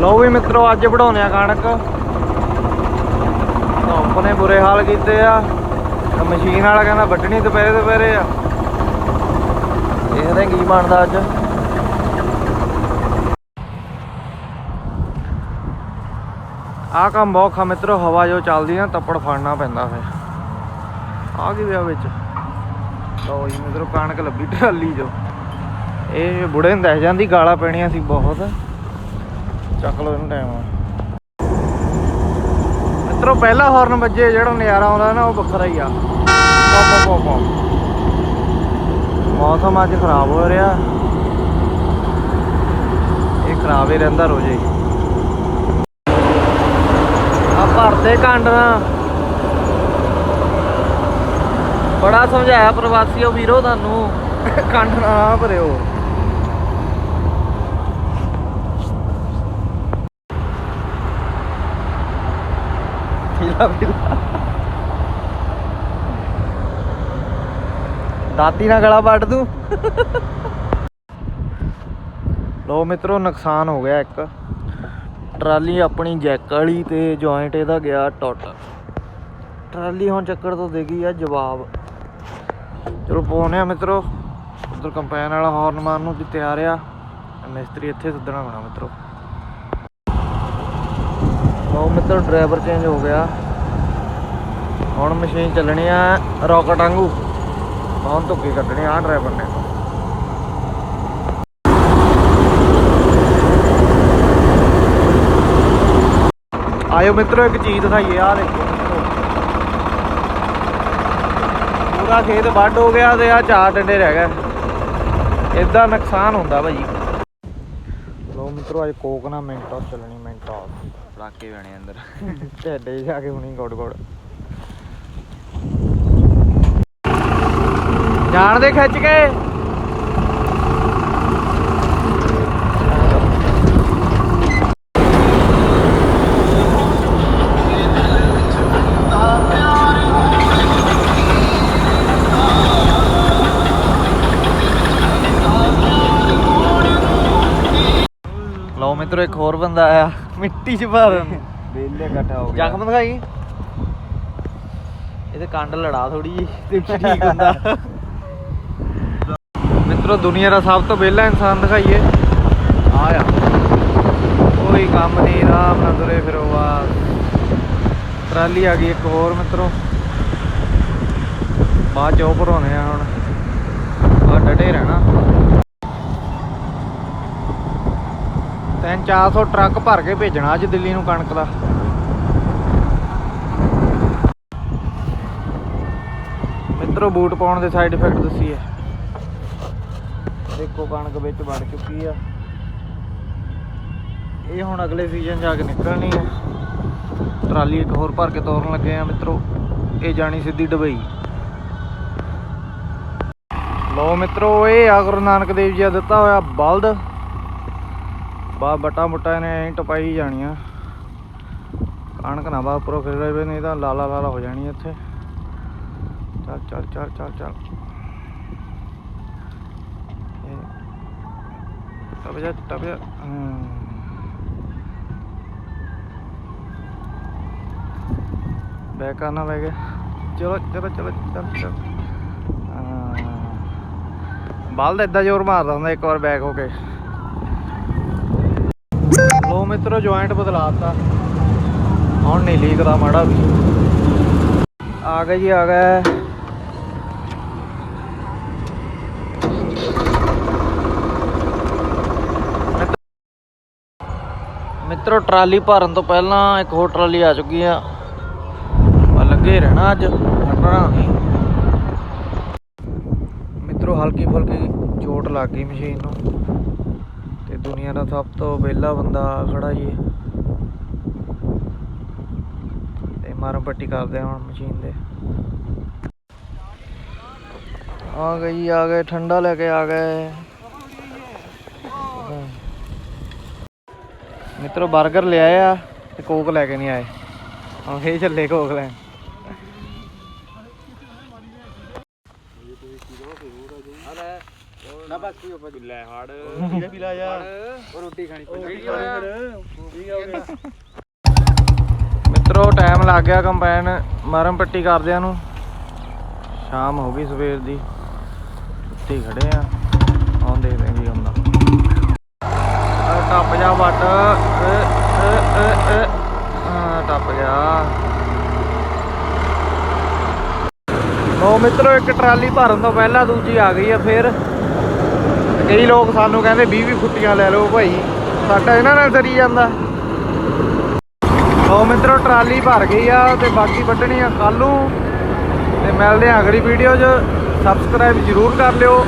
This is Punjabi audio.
ਲਓ ਵੀ ਮਿੱਤਰੋ, ਅੱਜ ਵਢਾਉਨੇ ਆ ਕਣਕ। ਧੁੱਪ ਨੇ ਬੁਰੇ ਹਾਲ ਕੀਤੇ ਆ। ਮਸ਼ੀਨ ਵਾਲਾ ਕਹਿੰਦਾ ਵੱਢਣੀ ਦੁਪਹਿਰੇ ਦੁਪਹਿਰੇ ਆ। ਦੇਖਦੇ ਕੀ ਬਣਦਾ ਅੱਜ। ਆਹ ਕੰਮ ਬਹੁਤ ਖਾ ਮਿੱਤਰੋ, ਹਵਾ ਜੋ ਚੱਲਦੀ ਨਾ, ਤੱਪੜ ਫੜਨਾ ਪੈਂਦਾ ਫਿਰ। ਆ ਕੀ ਵਿਆ ਵਿੱਚ? ਲਓ ਜੀ ਮਿੱਤਰੋ, ਕਣਕ ਲੱਭੀ ਟਰਾਲੀ ਜੋ। ਇਹ ਬੁੜੇ ਨੂੰ ਦੱਸ ਜਾਂਦੀ, ਗਾਲਾਂ ਪੈਣੀਆਂ ਸੀ ਬਹੁਤ। ਚੱਕ ਲਓ ਇਹਨੂੰ ਟਾਈਮ ਮਿੱਤਰੋ, ਪਹਿਲਾ ਹਾਰਨ ਵੱਜੇ, ਜਿਹੜਾ ਨਜ਼ਾਰਾ ਆਉਂਦਾ ਨਾ, ਉਹ ਵੱਖਰਾ ਹੀ ਆ। ਮੌਸਮ ਅੱਜ ਖਰਾਬ ਹੋ ਰਿਹਾ। ਇਹ ਖਰਾਬ ਹੀ ਰਹਿੰਦਾ ਰੋਜ਼ ਆ ਭਰਦੇ ਕੰਡ ਬੜਾ ਸਮਝਾਇਆ ਪ੍ਰਵਾਸੀਓ ਵੀਰੋ ਤੁਹਾਨੂੰ। ਕੰਡ ਨਾ ਭਰਿਓ। ਪੀਲਾ ਪੀਲਾ ਦਾਤੀ ਨਾਲ ਗਲਾ ਵੱਢ ਦੂੰ। ਲੋ ਮਿੱਤਰੋ, ਨੁਕਸਾਨ ਹੋ ਗਿਆ ਇੱਕ। ਟਰਾਲੀ ਆਪਣੀ ਜੈਕ ਵਾਲੀ ਤੇ ਜੁਆਇੰਟ ਇਹਦਾ ਗਿਆ ਟੁੱਟ। ਟਰਾਲੀ ਹੁਣ ਚੱਕਰ ਤੋਂ ਦੇਗੀ ਆ, ਜਵਾਬ। ਚਲੋ ਪਾਉਨੇ ਆ ਮਿੱਤਰੋ। ਉਧਰ ਕੰਪੈਨ ਵਾਲਾ ਹਾਰਨ ਮਾਰਨ ਨੂੰ ਵੀ ਤਿਆਰ ਆ। ਮਿਸਤਰੀ ਇੱਥੇ ਸੱਦਣਾ ਹੋਣਾ ਮਿੱਤਰੋ। ਲਓ ਮਿੱਤਰੋ ਡਰਾਈਵਰ ਚੇਂਜ ਹੋ ਗਿਆ। ਹੁਣ ਮਸ਼ੀਨ ਚੱਲਣੀ ਆ ਰੌਕਟ ਵਾਂਗੂ। ਹੁਣ ਧੁੱਕੇ ਕੱਢਣੇ ਆ ਡਰਾਈਵਰ ਨੇ। ਆਇਓ ਮਿੱਤਰੋ, ਇੱਕ ਚੀਜ਼ ਦਿਖਾਈਏ ਆ ਦੇਖੋ ਪੂਰਾ ਖੇਤ ਵੱਢ ਹੋ ਗਿਆ ਤੇ ਆ ਚਾਰ ਡੰਡੇ ਰਹਿ ਗਏ। ਇਦਾਂ ਨੁਕਸਾਨ ਹੁੰਦਾ ਭਾਜੀ ਲੋ ਮਿੱਤਰੋ, ਅੱਜ ਕੋਕ ਨਾ ਮਿੰਟੋ ਚੱਲਣੀ, ਮਿੰਟੋ ਪੜਾਕੇ ਪੈਣੇ ਅੰਦਰ। ਢੇਡੇ ਜਾ ਕੇ ਹੁਣੀ ਗੋੜ ਗੋੜ ਜਾਣ ਦੇ ਖਿੱਚ ਕੇ। ਲਓ ਮਿੱਤਰੋ ਇੱਕ ਹੋਰ ਬੰਦਾ ਆਇਆ। ਮਿੱਟੀ 'ਚ ਭਰਨ ਵੇਲੇ ਇਕੱਠਾ ਹੋ ਗਿਆ। ਜ਼ਖਮ ਦਿਖਾਈ? ਇਹਦੇ ਕੰਡ ਲੜਾ ਥੋੜੀ ਜੀ ਤੇ ਠੀਕ ਹੁੰਦਾ। ਮਿੱਤਰੋ ਦੁਨੀਆ ਦਾ ਸਭ ਤੋਂ ਵਿਹਲਾ ਇਨਸਾਨ ਦਿਖਾਈਏ। ਆ ਆ ਕੋਈ ਕੰਮ ਨਹੀਂ ਆਰਾਮ ਨਾਲ ਤੁਰੇ ਫਿਰੋ ਬਸ। ਟਰਾਲੀ ਆ ਗਈ ਇੱਕ ਹੋਰ ਮਿੱਤਰੋ। ਬਾਅਦ ਚੋਂ ਭਰਾਉਣੇ ਆ ਹੁਣ। ਆ ਡਟੇ ਰਹਿਣਾ। ਤਿੰਨ 400 ਟਰੱਕ ਭਰ ਕੇ ਭੇਜਣਾ ਅੱਜ ਦਿੱਲੀ ਨੂੰ ਕਣਕ ਦਾ। ਮਿੱਤਰੋ, ਬੂਟ ਪਾਉਣ ਦੇ ਸਾਈਡ ਇਫੈਕਟ ਦੱਸੀ ਹੈ। ਦੇਖੋ, ਕਣਕ ਵਿੱਚ ਵੜ ਚੁੱਕੀ ਆ। ਇਹ ਹੁਣ ਅਗਲੇ ਸੀਜ਼ਨ ਜਾ ਕੇ ਨਿਕਲਣੀ ਹੈ। ਟਰਾਲੀ ਇੱਕ ਹੋਰ ਭਰ ਕੇ ਤੋਰਨ ਲੱਗੇ ਆ, ਮਿੱਤਰੋ। ਇਹ ਜਾਣੀ ਸਿੱਧੀ ਦੁਬਈ ਲੋ ਮਿੱਤਰੋ, ਇਹ ਆ ਗੁਰੂ ਨਾਨਕ ਦੇਵ ਜੀ ਦਾ ਦਿੱਤਾ ਹੋਇਆ ਬਲਦ। ਬਾ ਬਟਾ ਮੁੱਟਾ ਨੇ ਐਂ ਟਪਾਈ ਜਾਣੀਆਂ। ਕਣਕ ਨਾ ਬਾ ਉੱਪਰੋਂ ਫਿਰ ਰਹੇ ਨਹੀਂ ਤਾਂ ਲਾਲਾ ਲਾਲਾ ਹੋ ਜਾਣੀ ਇੱਥੇ। ਚੱਲ ਚੱਲ ਚੱਲ ਚੱਲ ਚੱਲ। ਟਪ ਜਾ ਟਪ ਜਾ। ਬੈਕ ਆਣਾ ਬੈ ਗਿਆ ਚਲੋ ਚਲੋ ਚਲੋ, ਚੱਲ ਚੱਲ। ਬਾਲ ਬਲਦ ਏਦਾਂ ਜ਼ੋਰ ਮਾਰਦਾ ਹੁੰਦਾ ਇੱਕ ਵਾਰ ਬੈਕ ਹੋ ਕੇ। ਮਿੱਤਰੋ ਜੁਆਇੰਟ ਬਦਲਾਤਾ। ਹੁਣ ਨਹੀਂ ਲੀਕਦਾ ਮਾੜਾ ਵੀ। ਆ ਗਏ ਜੀ, ਆ ਗਏ। ਮਿੱਤਰੋ, ਟਰਾਲੀ ਭਰਨ ਤੋਂ ਪਹਿਲਾਂ ਇੱਕ ਹੋਰ ਟਰਾਲੀ ਆ ਚੁੱਕੀ ਆ। ਆ ਲੱਗੇ ਰਹਿਣਾ ਅੱਜ ਹਟਣਾ ਨਹੀਂ ਮਿੱਤਰੋ ਹਲਕੀ ਫੁਲਕੀ ਚੋਟ ਲੱਗ ਗਈ ਮਸ਼ੀਨ ਨੂੰ। ਦੁਨੀਆ ਦਾ ਸਭ ਤੋਂ ਵਿਹਲਾ ਬੰਦਾ ਖੜਾ ਜੀ ਤੇ ਮਾਰਮ ਪੱਟੀ ਕਰਦੇ ਆ ਹੁਣ ਮਸ਼ੀਨ ਦੇ। ਆ ਗਏ ਜੀ ਆ ਗਏ, ਠੰਡਾ ਲੈ ਕੇ ਆ ਗਏ। ਮਿੱਤਰੋ 버ਗਰ ਲਿਆਏ ਆ ਤੇ ਕੋਕ ਲੈ ਕੇ ਨਹੀਂ ਆਏ। ਹੁਣ ਫੇਰ ਚੱਲੇ ਕੋਕ ਲੈਣ। ਨਾ ਬਸ ਲੈ ਹੜ। ਪੀਲਾ ਪੀਲਾ ਜਾ। ਉਹ ਰੋਟੀ ਖਾਣੀ ਮਿੱਤਰੋ ਟਾਈਮ ਲੱਗ ਗਿਆ ਕੰਬਾਈਨ ਮਰਮ ਪੱਟੀ ਕਰਦਿਆਂ ਨੂੰ। ਸ਼ਾਮ ਹੋ ਗਈ ਸਵੇਰ ਦੀ। ਹੀ ਖੜੇ ਆ। ਆਉਂ ਦੇਖਦੇ ਕੀ ਹੁੰਦਾ ਆ ਟੱਪ ਜਾ ਵੱਟ। ਟੱਪ ਗਿਆ। ਲੋ ਮਿੱਤਰੋ ਇੱਕ ਟਰਾਲੀ ਭਰਨ ਤੋਂ ਪਹਿਲਾਂ ਦੂਜੀ ਆ ਗਈ ਆ ਫੇਰ। ਕਈ ਲੋਕ ਸਾਨੂੰ ਕਹਿੰਦੇ 20 20 ਫੁੱਟੀਆਂ ਲੈ ਲਓ ਭਾਈ। ਸਾਡਾ ਇਹਨਾਂ ਨਾਲ ਸਰੀ ਜਾਂਦਾ। ਲੋ ਮਿੱਤਰੋ, ਟਰਾਲੀ ਭਰ ਗਈ ਆ ਤੇ ਬਾਕੀ ਵੱਢਣੀ ਆ ਕੱਲ ਨੂੰ। ਤੇ ਮਿਲਦੇ ਆ ਅਗਲੀ ਵੀਡੀਓ 'ਚ। ਸਬਸਕ੍ਰਾਈਬ ਜ਼ਰੂਰ ਕਰ ਲਿਓ।